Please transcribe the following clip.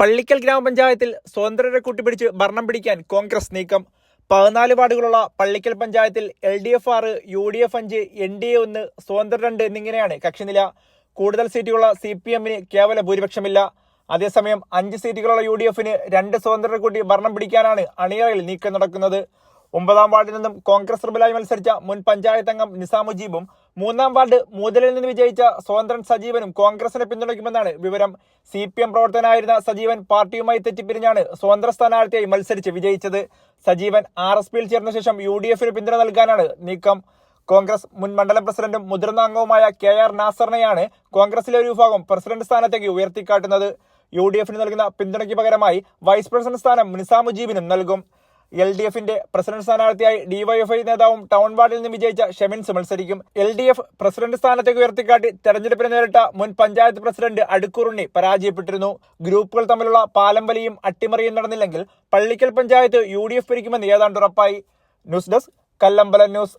പള്ളിക്കൽ ഗ്രാമപഞ്ചായത്തിൽ സ്വതന്ത്രരെ കൂട്ടിപ്പിടിച്ച് ഭരണം പിടിക്കാൻ കോൺഗ്രസ് നീക്കം. പതിനാല് വാർഡുകളുള്ള പള്ളിക്കൽ പഞ്ചായത്തിൽ എൽ ഡി എഫ് ആറ് യു ഡി എഫ് അഞ്ച് എൻ ഡി എ ഒന്ന് സ്വതന്ത്ര രണ്ട് എന്നിങ്ങനെയാണ് കക്ഷിനില. കൂടുതൽ സീറ്റുകളുള്ള സി പി എമ്മിന് കേവല ഭൂരിപക്ഷമില്ല. അതേസമയം അഞ്ച് സീറ്റുകളുള്ള യു ഡി എഫിന് രണ്ട് സ്വതന്ത്രരെ കൂട്ടി ഭരണം പിടിക്കാനാണ് അണിയറയിൽ നീക്കം നടക്കുന്നത്. ഒമ്പതാം വാർഡിൽ നിന്നും കോൺഗ്രസ് റിബലായി മത്സരിച്ച മുൻ പഞ്ചായത്ത് അംഗം നിസാമുജീബും മൂന്നാം വാർഡ് മൂതലിൽ നിന്ന് വിജയിച്ച സ്വതന്ത്രൻ സജീവനും കോൺഗ്രസിനെ പിന്തുണയ്ക്കുമെന്നാണ് വിവരം. സി പി എം പ്രവർത്തകനായിരുന്ന സജീവൻ പാർട്ടിയുമായി തെറ്റിപ്പിരിഞ്ഞാണ് സ്വതന്ത്ര സ്ഥാനാർത്ഥിയായി മത്സരിച്ച് വിജയിച്ചത്. സജീവൻ ആർ എസ് പിയിൽ ചേർന്ന ശേഷം യു ഡി എഫിന് പിന്തുണ നൽകാനാണ് നീക്കം. കോൺഗ്രസ് മുൻ മണ്ഡലം പ്രസിഡന്റും മുതിർന്ന അംഗവുമായ കെ ആർ നാസറിനെയാണ് കോൺഗ്രസിലെ ഒരു വിഭാഗം പ്രസിഡന്റ് സ്ഥാനത്തേക്ക് ഉയർത്തിക്കാട്ടുന്നത്. യു ഡി എഫിന് നൽകുന്ന പിന്തുണയ്ക്ക് പകരമായി വൈസ് പ്രസിഡന്റ് സ്ഥാനം നിസാമുജീബിനും നൽകും. എൽ ഡി എഫിന്റെ പ്രസിഡന്റ് സ്ഥാനാർത്ഥിയായി ഡിവൈഎഫ്ഐ നേതാവും ടൗൺ വാർഡിൽ നിന്ന് വിജയിച്ച ഷെമിൻസ് മത്സരിക്കും. എൽ ഡി എഫ് പ്രസിഡന്റ് സ്ഥാനത്തേക്ക് ഉയർത്തിക്കാട്ടി തെരഞ്ഞെടുപ്പിനെ നേരിട്ട മുൻ പഞ്ചായത്ത് പ്രസിഡന്റ് അടുക്കുറുണ്ണി പരാജയപ്പെട്ടിരുന്നു. ഗ്രൂപ്പുകൾ തമ്മിലുള്ള പാലം വലിയും അട്ടിമറിയും നടന്നില്ലെങ്കിൽ Pallikkal panchayat U D F ഭരിക്കുമെന്ന് ഏതാണ്ട് ഉറപ്പായി. News desk Kallambalam news.